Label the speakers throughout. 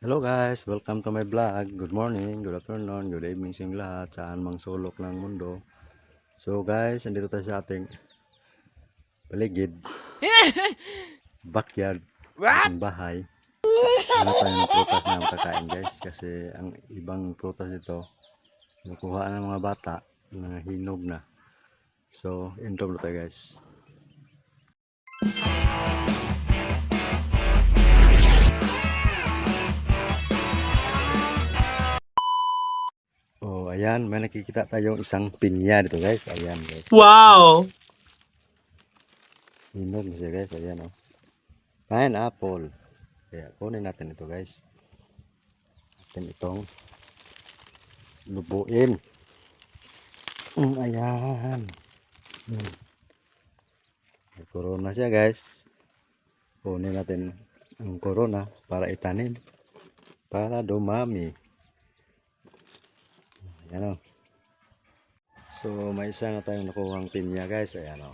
Speaker 1: Hello guys, welcome to my vlog. Good morning, good afternoon, good evening sa lahat saan mang sulok ng mundo. So guys, andito tayo sa ating paligid, backyard, ating bahay. Ano tayo ng prutas na makakain guys kasi ang ibang prutas dito nakuha ng mga bata na hinog na. So, intro na tayo guys. Ayan, may nakikita tayong isang pinya dito guys. Ayan guys.
Speaker 2: Wow!
Speaker 1: Hinog na siya guys. Ayan oh. Pineapple. Kaya kunin natin ito guys. Natin itong lubuin. Mm, ayan. Mm. May corona siya guys. Kunin natin ang corona para itanim. Para dumami. Ayan o. So, may isa na tayong nakuhang pinya guys. Ayan o.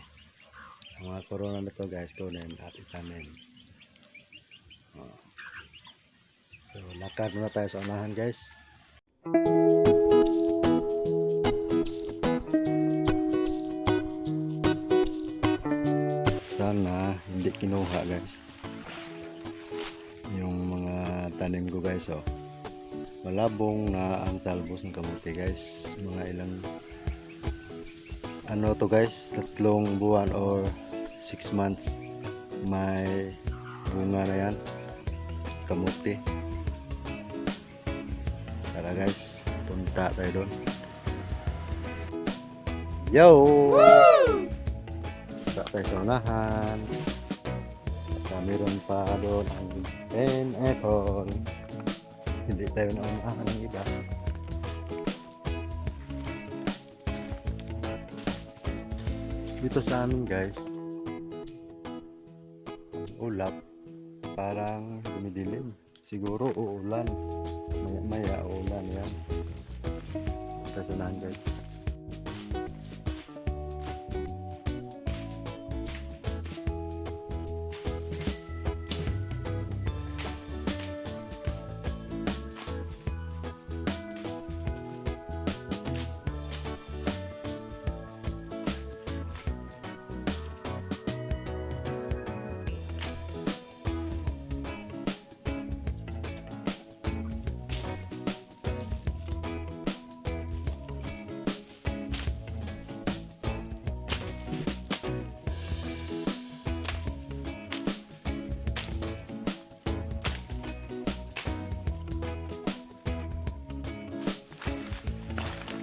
Speaker 1: Ang mga corona na to guys, kunin at itanim. O. So, lakad muna tayo sa unahan guys. Sana hindi kinuha guys. Yung mga tanim ko guys oh malabong na ang talbos ng kamuti guys. Mga ilang ano to guys tatlong buwan or 6 months may bunga na yan kamuti tara guys punta tayo doon. Yo! Punta tayo sa unahan. At meron pa doon ang pineapple hindi tayo naunahan ng iba. Dito sa amin guys ulap parang dumidilim. Siguro uulan. Maya maya uulan yan. Sunahan guys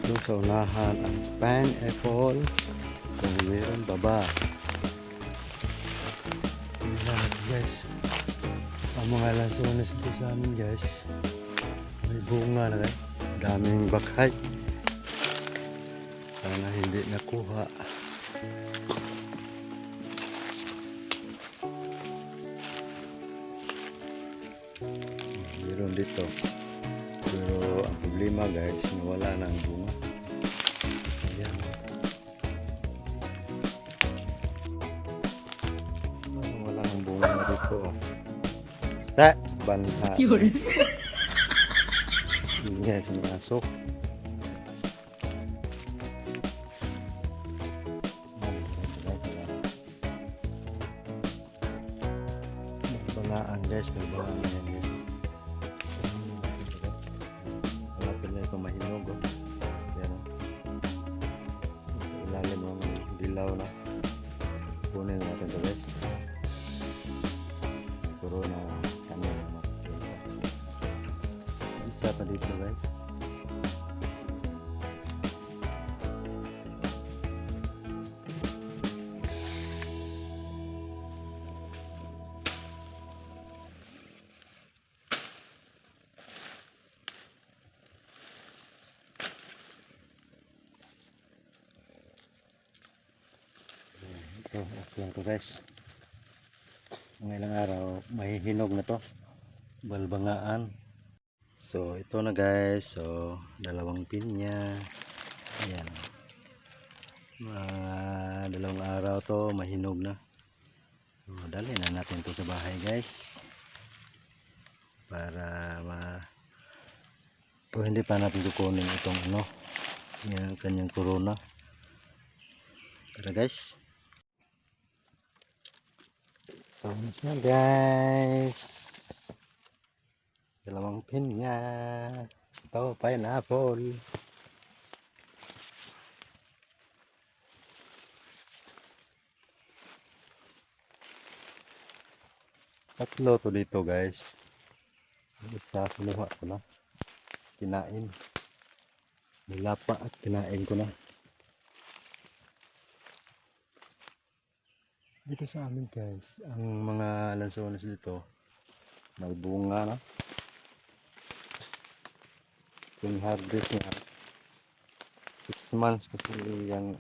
Speaker 1: doon sa unahan ang pineapple. Kung meron pa ba. Ayan, guys. Ang mga lansones dito sa amin guys. May bunga na guys. Daming bakhay sana hindi nakuha. Meron dito problema guys nawala na ang bunga. Ayan. Ah, wala ang bunga dito ta banha.
Speaker 2: Yun.
Speaker 1: hindi guys masok bangaan guys. May bangaan na ito mahinog oh. yan oh. Sa ilalim ng dilaw na kunin natin ito guys puro na kami na makikita isa pa dito guys ito lang to guys mga ilang araw mahihinog na to. Balbangaan. So ito na guys. So dalawang pinya. Ayan. Mga dalawang araw to mahinog na. So dali na natin to sa bahay guys. Para ma po hindi pa natin kukunin itong ano yung kanyang corona. Tara guys Na guys. Dalawang pinya ito pineapple. Tatlo to dito guys. Isa kinuha ko na kinain. Nilapa at kinain ko na dito sa amin guys ang mga lansones dito nagbunga na. Yung harvest niya 6 months kasi yung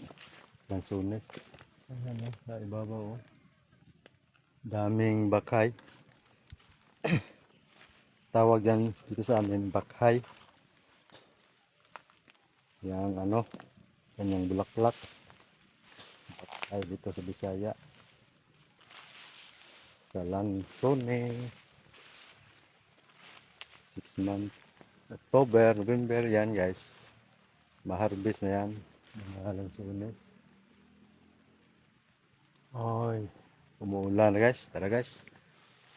Speaker 1: lansones. Ayan o sa ibabaw oh. daming bakhay tawag yan dito sa amin bakhay yung ano kanyang bulaklak. Bakhay dito sa Bisaya sa Lansones 6 months October, November yan guys maharbis na yan mga Lansones Oy, umuulan na guys. Tara guys.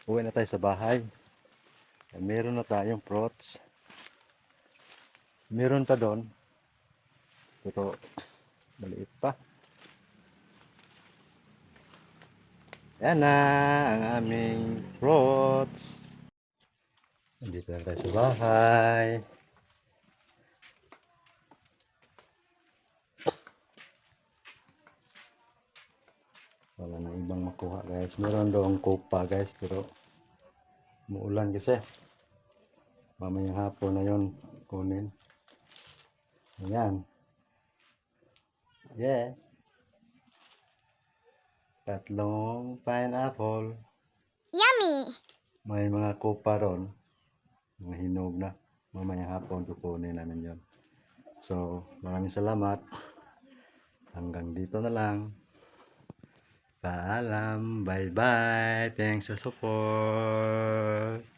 Speaker 1: Uwi na tayo sa bahay. Ay, meron na tayong fruits. Meron pa doon. Pero maliit pa. Yan na ang aming fruits. Nandito na tayo sa bahay. wala na ibang makuha guys. Meron doong kopa guys pero muulan kasi. Mamayang hapon na yon kunin. Ayan. Yeah tatlong pineapple
Speaker 2: Yummy!
Speaker 1: may mga kopa ron mga hinog na mamayang hapon kukunin namin yon so maraming salamat hanggang dito na lang Paalam. Bye-bye. Thanks sa support.